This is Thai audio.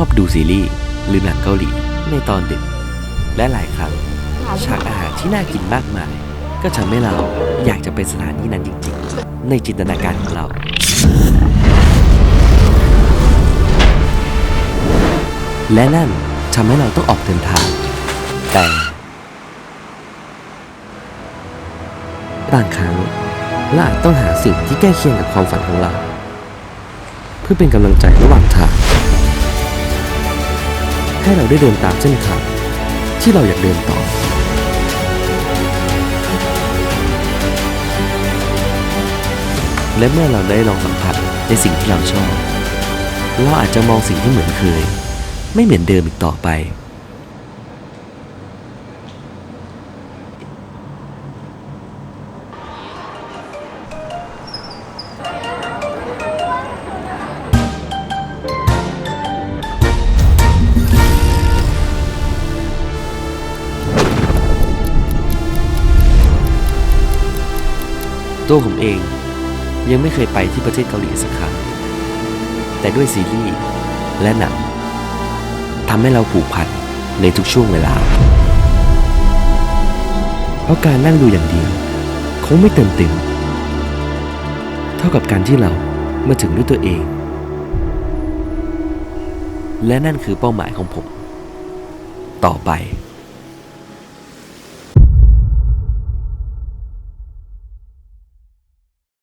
อบดูซีรีส์หรือหนังเกาหลีในตอนดึก และหลายครั้งฉากอาหารที่น่ากินมากมาย ก็ทำให้เราอยากจะเป็นสถานที่นั้นจริง ๆ ในจินตนาการของเรา และนั่นทำให้เราต้องออกเดินทาง แต่บางครั้งเราอาจต้องหาสิ่งที่ใกล้เคียงกับความฝันของเรา เพื่อเป็นกำลังใจระหว่างทาง ให้เราได้เดินตามเส้นทางที่เราอยากเดินต่อ และเมื่อเราได้ลองสัมผัสในสิ่งที่เราชอบ เราอาจจะมองสิ่งที่เหมือนเคย ไม่เหมือนเดิมอีกต่อไป ตัวผมเองยังไม่เคยไปที่ประเทศเกาหลีสักครั้ง แต่ด้วยซีรีส์และหนังทำให้เราผูกพันในทุกช่วงเวลา เพราะการนั่งดูอย่างเดียวคงไม่เต็มเต็ม เท่ากับการที่เรามาถึงด้วยตัวเอง และนั่นคือเป้าหมายของผม ต่อไป